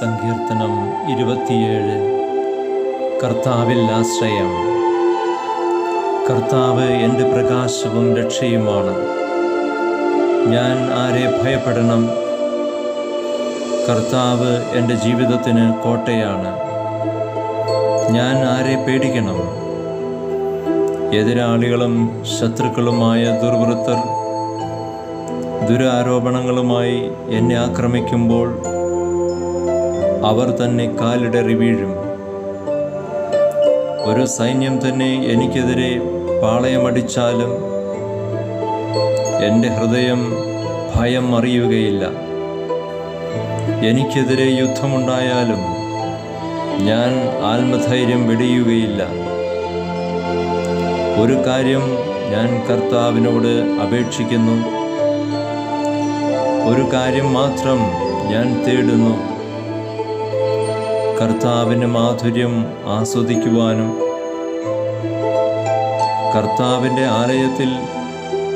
സങ്കീർത്തനം ഇരുപത്തിയേഴ്. കർത്താവിൽ ആശ്രയം. കർത്താവ് എന്റെ പ്രകാശവും രക്ഷയുമാണ്. ഞാൻ ആരെ ഭയപ്പെടണം? കർത്താവ് എന്റെ ജീവിതത്തിന് കോട്ടയാണ്. ഞാൻ ആരെ പേടിക്കണം? എതിരാളികളും ശത്രുക്കളുമായ ദുർവൃത്തർ ദുരാരോപണങ്ങളുമായി എന്നെ ആക്രമിക്കുമ്പോൾ അവർ തന്നെ കാലിടറി വീഴും. ഒരു സൈന്യം തന്നെ എനിക്കെതിരെ പാളയമടിച്ചാലും എന്റെ ഹൃദയം ഭയം അറിയുകയില്ല. എനിക്കെതിരെ യുദ്ധമുണ്ടായാലും ഞാൻ ആത്മധൈര്യം വെടിയുകയില്ല. ഒരു കാര്യം ഞാൻ കർത്താവിനോട് അപേക്ഷിക്കുന്നു. ഒരു കാര്യം മാത്രം ഞാൻ തേടുന്നു. കർത്താവിന്റെ മാധുര്യം ആസ്വദിക്കുവാനും കർത്താവിന്റെ ആലയത്തിൽ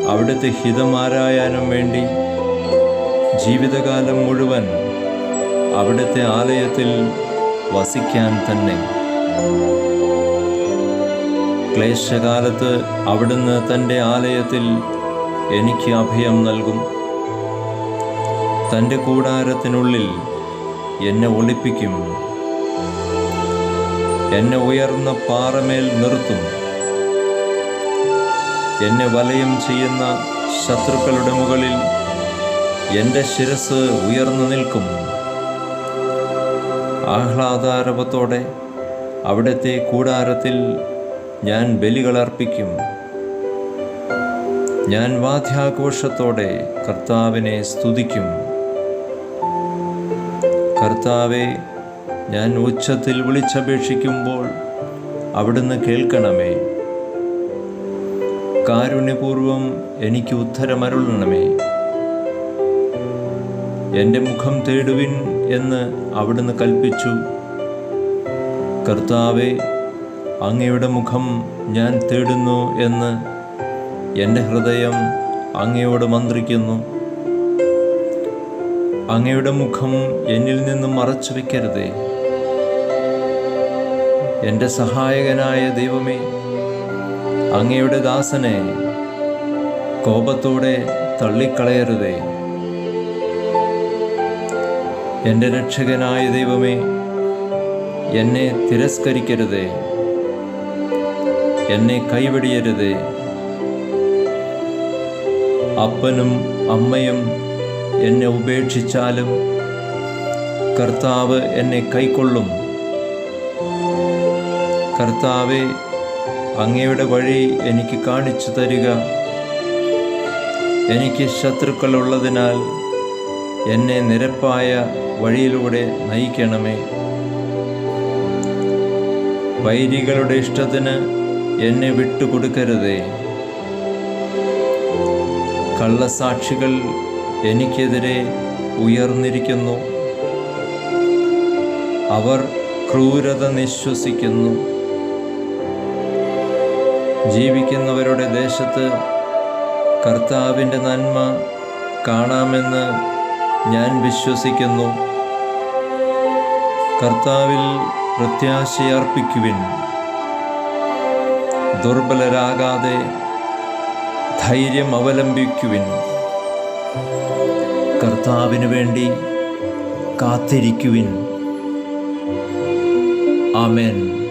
അവിടുത്തെ ഹിതമാരായാനും വേണ്ടി ജീവിതകാലം മുഴുവൻ അവിടുത്തെ ആലയത്തിൽ വസിക്കാൻ തന്നെ. ക്ലേശകാലത്ത് അവിടുന്ന് തന്റെ ആലയത്തിൽ എനിക്ക് അഭയം നൽകും. തന്റെ കൂടാരത്തിനുള്ളിൽ എന്നെ ഒളിപ്പിക്കും. എന്നെ ഉയർന്ന പാറമേൽ നിർത്തും എന്നെ വലയം ചെയ്യുന്ന ശത്രുക്കളുടെ മുകളിൽ എന്റെ ശിരസ് ഉയർന്നു നിൽക്കും ആഹ്ലാദാരവത്തോടെ അവിടുത്തെ കൂടാരത്തിൽ ഞാൻ ബലികളർപ്പിക്കും ഞാൻ വാദ്യാഘോഷത്തോടെ കർത്താവിനെ സ്തുതിക്കും. കർത്താവെ ഞാൻ ഉച്ചത്തിൽ വിളിച്ചപേക്ഷിക്കുമ്പോൾ അവിടുന്ന് കേൾക്കണമേ. കാരുണ്യപൂർവം എനിക്ക് ഉത്തരമരുളണമേ. എന്റെ മുഖം തേടുവിൻ എന്ന് അവിടുന്ന് കൽപ്പിച്ചു. കർത്താവെ അങ്ങയുടെ മുഖം ഞാൻ തേടുന്നു എന്ന് എന്റെ ഹൃദയം അങ്ങയോട് മന്ത്രിക്കുന്നു. അങ്ങയുടെ മുഖം എന്നിൽ നിന്നും മറച്ചു വയ്ക്കരുതേ എന്റെ സഹായകനായ ദൈവമേ അങ്ങയുടെ ദാസനെ കോപത്തോടെ തള്ളിക്കളയരുതേ. എന്റെ രക്ഷകനായ ദൈവമേ എന്നെ തിരസ്കരിക്കരുതേ. എന്നെ കൈവെടിയരുതേ. അപ്പനും അമ്മയും എന്നെ ഉപേക്ഷിച്ചാലും കർത്താവ് എന്നെ കൈക്കൊള്ളും. കർത്താവെ അങ്ങയുടെ വഴി എനിക്ക് കാണിച്ചു തരിക. എനിക്ക് ശത്രുക്കളുള്ളതിനാൽ എന്നെ നിരപ്പായ വഴിയിലൂടെ നയിക്കണമേ. വൈരികളുടെ ഇഷ്ടത്തിന് എന്നെ വിട്ടുകൊടുക്കരുതേ. കള്ളസാക്ഷികൾ എനിക്കെതിരെ ഉയർന്നിരിക്കുന്നു. അവർ ക്രൂരത നിശ്വസിക്കുന്നു. ജീവിക്കുന്നവരുടെ ദേശത്ത് കർത്താവിന്റെ നന്മ കാണാമെന്ന് ഞാൻ വിശ്വസിക്കുന്നു. കർത്താവിൽ പ്രത്യാശയർപ്പിക്കുവിൻ. ദുർബലരാകാതെ ധൈര്യം അവലംബിക്കുവിൻ. കർത്താവിന് വേണ്ടി കാത്തിരിക്കുവിൻ. ആമേൻ.